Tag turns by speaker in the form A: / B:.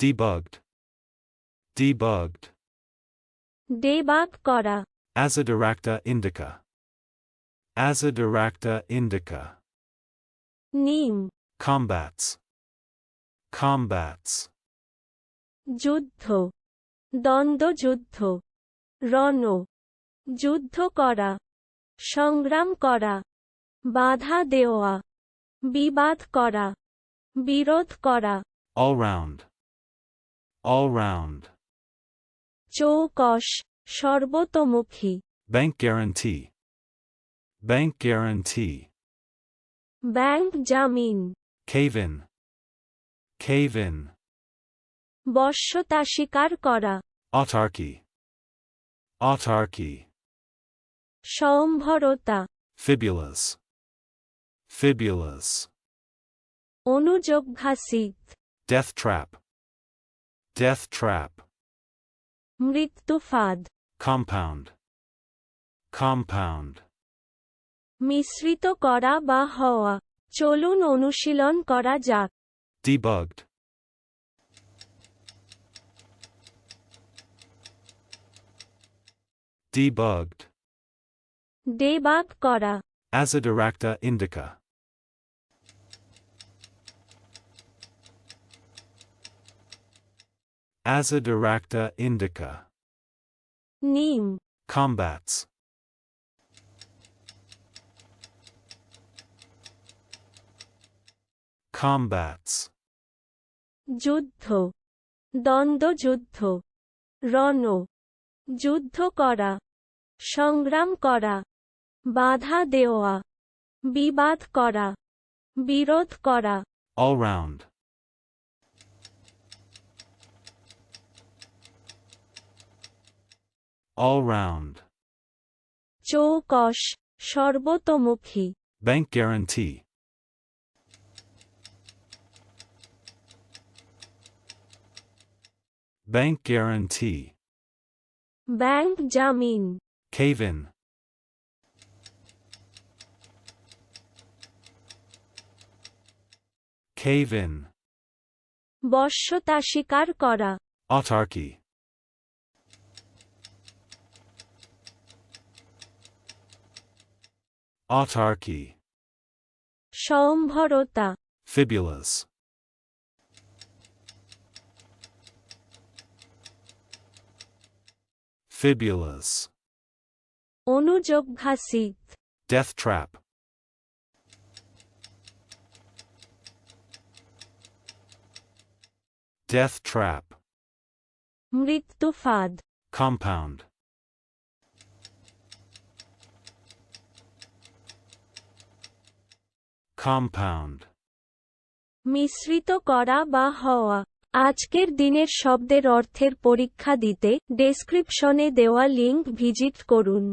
A: Debugged. Debugged.
B: ডেবাগ করা
A: Azadirachta indica. Azadirachta indica.
B: নিম
A: Combats. Combats.
B: যুদ্ধ দ্বন্দ্বযুদ্ধ রণ যুদ্ধ করা সংগ্রাম করা বাধা দেওয়া বিবাদ করা বিরোধ করা
A: All round. All round.
B: চৌকশ সর্বতোমুখী
A: Bank guarantee. Bank guarantee.
B: Bank জামিন
A: Cave in. Cave in.
B: বশ্যতা স্বীকার করা
A: Autarky. Autarky.
B: সম্ভরতা
A: Fibulas. Fibulas.
B: অনুযোগাসিত
A: Death trap. Death trap.
B: মৃত্যুফাদ
A: Compound. Compound.
B: মিশ্রিত করা বা হওয়া চলুন অনুশীলন করা যাক
A: Debugged. Debugged.
B: ডেবাগ করা
A: Azadirachta indica. Azadirachta indica.
B: নিম
A: Combats. Combats.
B: যুদ্ধ দ্বন্দ্বযুদ্ধ রণ যুদ্ধ করা সংগ্রাম করা বাধা দেওয়া বিবাদ করা বিরোধ করা
A: All All round.
B: চৌকশ সর্বতোমুখী
A: Bank guarantee. Bank guarantee.
B: Bank জামিন
A: Cave in. Cave in.
B: বশ্যতা স্বীকার করা
A: Autarky. Autarky.
B: সম্ভরতা
A: Fibulas. Fibulas.
B: অনুযোগাসিত
A: Death trap. Death trap.
B: মৃত্যুফাদ
A: Compound. Compound.
B: মিশ্রিত করা বা হওয়া আজকের দিনের শব্দের অর্থের পরীক্ষা দিতে ডেসক্রিপশনে দেওয়া লিঙ্ক ভিজিট করুন